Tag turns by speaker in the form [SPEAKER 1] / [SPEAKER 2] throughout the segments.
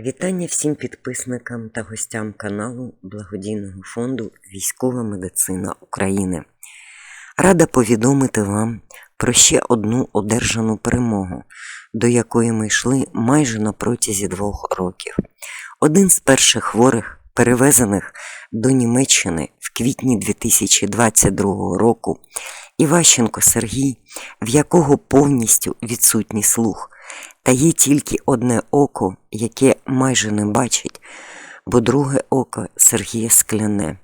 [SPEAKER 1] Вітання всім підписникам та гостям каналу благодійного фонду Військова медицина України. Рада повідомити вам про ще одну одержану перемогу, до якої ми йшли майже на протязі двох років. Один з перших хворих, перевезених до Німеччини в квітні 2022 року, Іващенко Сергій, в якого повністю відсутній слух, та є тільки одне око, яке майже не бачить, бо друге око Сергія скляне.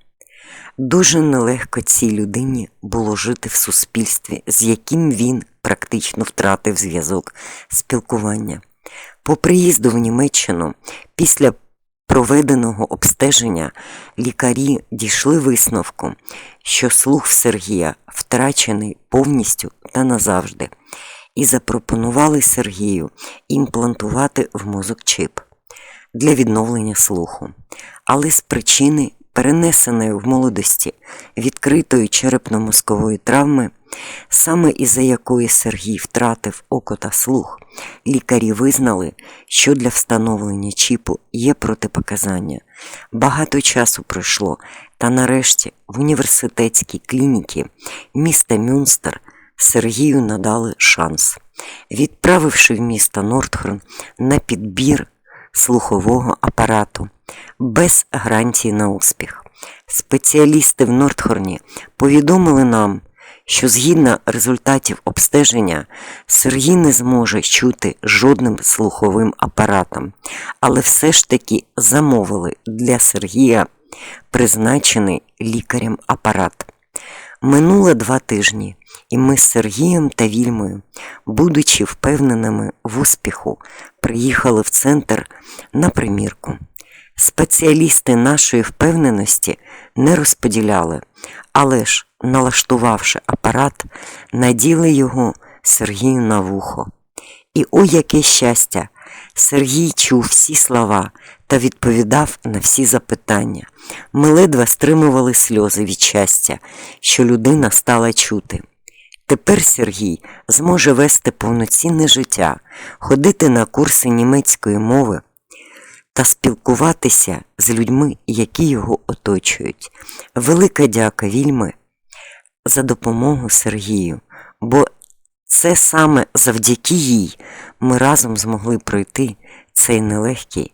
[SPEAKER 1] Дуже нелегко цій людині було жити в суспільстві, з яким він практично втратив зв'язок спілкування. По приїзду в Німеччину після проведеного обстеження лікарі дійшли висновку, що слух Сергія втрачений повністю та назавжди, і запропонували Сергію імплантувати в мозок чип для відновлення слуху. Але з причини перенесеної в молодості відкритої черепно-мозкової травми, саме із-за якої Сергій втратив око та слух, лікарі визнали, що для встановлення чіпу є протипоказання. Багато часу пройшло, та нарешті в університетській клініці міста Мюнстер Сергію надали шанс, відправивши в місто Нордхорн на підбір слухового апарату без гарантії на успіх. Спеціалісти в Нордхорні повідомили нам, що згідно результатів обстеження Сергій не зможе чути жодним слуховим апаратом, але все ж таки замовили для Сергія призначений лікарем апарат. Минуло два тижні, і ми з Сергієм та Вільмою, будучи впевненими в успіху, приїхали в центр на примірку. Спеціалісти нашої впевненості не розподіляли, але ж, налаштувавши апарат, наділи його Сергію на вухо. І о яке щастя! Сергій чув всі слова та відповідав на всі запитання. Ми ледве стримували сльози від щастя, що людина стала чути. Тепер Сергій зможе вести повноцінне життя, ходити на курси німецької мови та спілкуватися з людьми, які його оточують. Велика дяка Вільми за допомогу Сергію, бо це саме завдяки їй ми разом змогли пройти цей нелегкий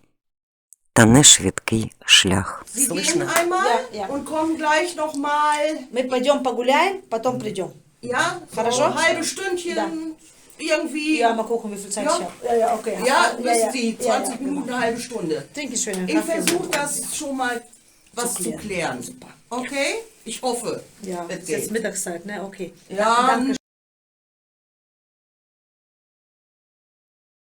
[SPEAKER 1] та шлях.
[SPEAKER 2] Nochmal,
[SPEAKER 3] Мы пойдем погуляем, потом придем.
[SPEAKER 2] ja, so
[SPEAKER 3] Хорошо?
[SPEAKER 2] ein Stündchen irgendwie.
[SPEAKER 3] Ja, mal gucken, wie viel Zeit
[SPEAKER 2] Ja.
[SPEAKER 3] ich habe. Ja, ja, okay.
[SPEAKER 2] Ja,
[SPEAKER 3] ja,
[SPEAKER 2] wissen
[SPEAKER 3] ja,
[SPEAKER 2] Sie, 20
[SPEAKER 3] ja, ja,
[SPEAKER 2] Minuten, eine halbe Stunde.
[SPEAKER 3] Trinke schön.
[SPEAKER 2] Ich versuche das schon mal was
[SPEAKER 3] Zu
[SPEAKER 2] zu
[SPEAKER 3] klären.
[SPEAKER 2] Okay? Ich hoffe.
[SPEAKER 3] Ja,
[SPEAKER 2] es
[SPEAKER 3] ist jetzt. Mittagszeit, ne? Okay.
[SPEAKER 2] Ja,
[SPEAKER 3] danke